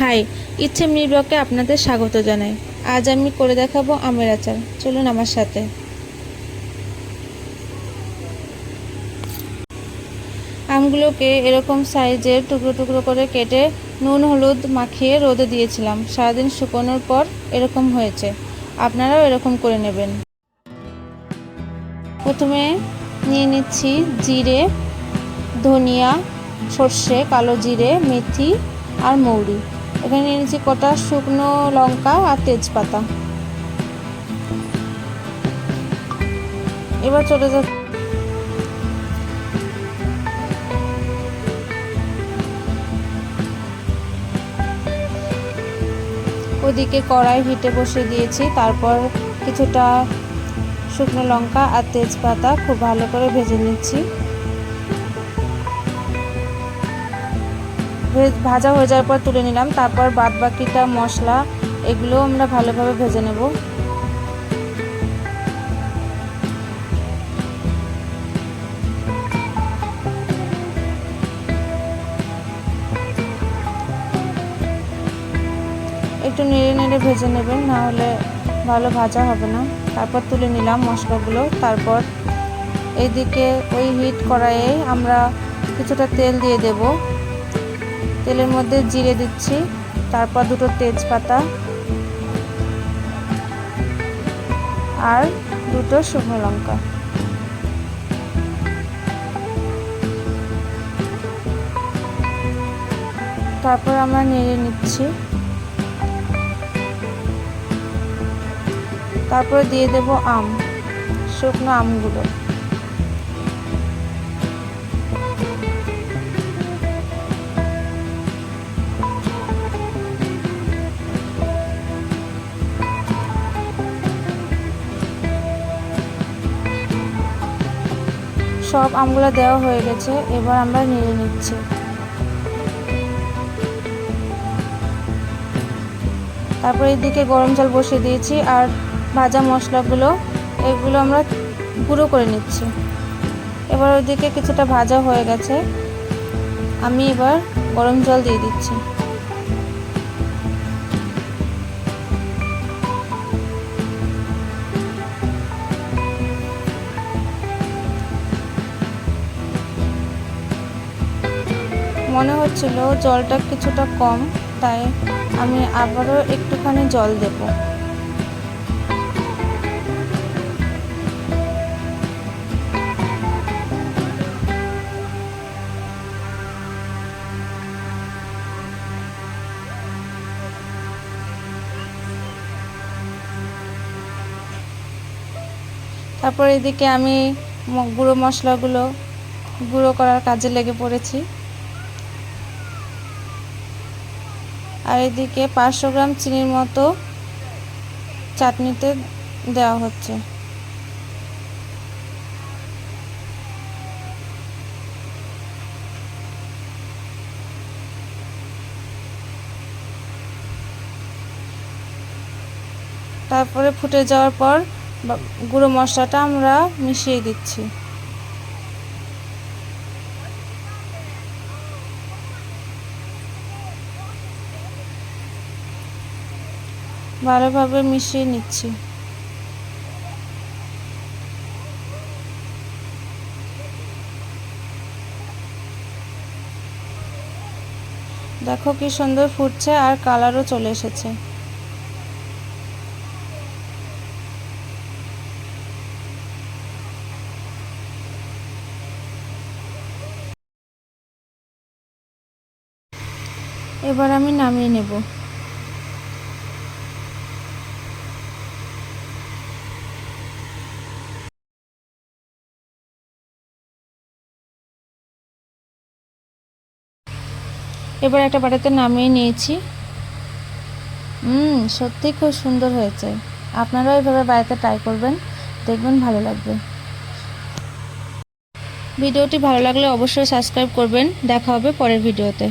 High, ইচ্ছে মিরবকে আপনাদের স্বাগত জানাই। আজ আমি করে দেখাবো আমের আচার। চলুন আমার সাথে। আমগুলোকে এরকম সাইজের টুকরো টুকরো করে কেটে নুন, হলুদ মাখিয়ে রোদে দিয়েছিলাম। সারাদিন শুকোনোর পর এরকম হয়েছে। আপনারাও এরকম করে নেবেন। প্রথমে নিয়ে নিচ্ছি জিরে, ধনিয়া, সর্ষে, কালো জিরে, মেথি আর মৌরি। এখানে নিয়ে নিচ্ছি কটা শুকনো লঙ্কা আর তেজপাতা। এবার চলে যা ওদিকে কড়াই হিটে বসে দিয়েছি, তারপর কিছুটা শুকনো লঙ্কা আর তেজপাতা খুব ভালো করে ভেজে নিচ্ছি। ভাজা হয়ে যাওয়ার পর তুলে নিলাম। তারপর বাদ বাকিটা মশলা, এগুলো আমরা ভালোভাবে ভেজে নেব। একটু নেড়ে নেড়ে ভেজে নেবেন, না হলে ভালো ভাজা হবে না। তারপর তুলে নিলাম মশলাগুলো। তারপর এইদিকে ওই হিট কড়াইয়ে আমরা কিছুটা তেল দিয়ে দেব। তেলের মধ্যে জিরে দিচ্ছি, তারপর দুটো তেজপাতা আর দুটো শুকনো লঙ্কা। তারপর আমরা নেড়ে নিচ্ছি। তারপরে দিয়ে দেব আম, শুকনো আমগুলো। সব আমগুলো দেওয়া হয়ে গেছে, এবার আমরা নেড়ে নিচ্ছি। তারপর এদিকে গরম জল বসিয়ে দিয়েছি, আর ভাজা মশলাগুলো, এগুলো আমরা গুঁড়ো করে নিচ্ছি। এবার ওইদিকে কিছুটা ভাজা হয়ে গেছে, আমি এবার গরম জল দিয়ে দিচ্ছি। মনে হচ্ছিল জলটা কিছুটা কম, তাই আমি আবারও একটুখানি জল দেব। তারপর এদিকে আমি গুঁড়ো মশলাগুলো গুঁড়ো করার কাজে লেগে পড়েছি। আর এদিকে পাঁচশো গ্রাম চিনির মতো চাটনিতে দেওয়া হচ্ছে। তারপরে ফুটে যাওয়ার পর গুঁড়ো মশলাটা আমরা মিশিয়ে দিচ্ছি। ভালোভাবে মিশিয়ে নিচ্ছি। দেখো কি সুন্দর ফুটছে আর কালারও চলে এসেছে। এবার আমি নামিয়ে নেব। এবার একটা বাটাতে নামিয়ে নিয়েছি। হুম, সত্যি খুব সুন্দর হয়েছে। আপনারাও এভাবে বাড়িতে ট্রাই করবেন, দেখবেন ভালো লাগবে। ভিডিওটি ভালো লাগলে অবশ্যই সাবস্ক্রাইব করবেন। দেখা হবে পরের ভিডিওতে।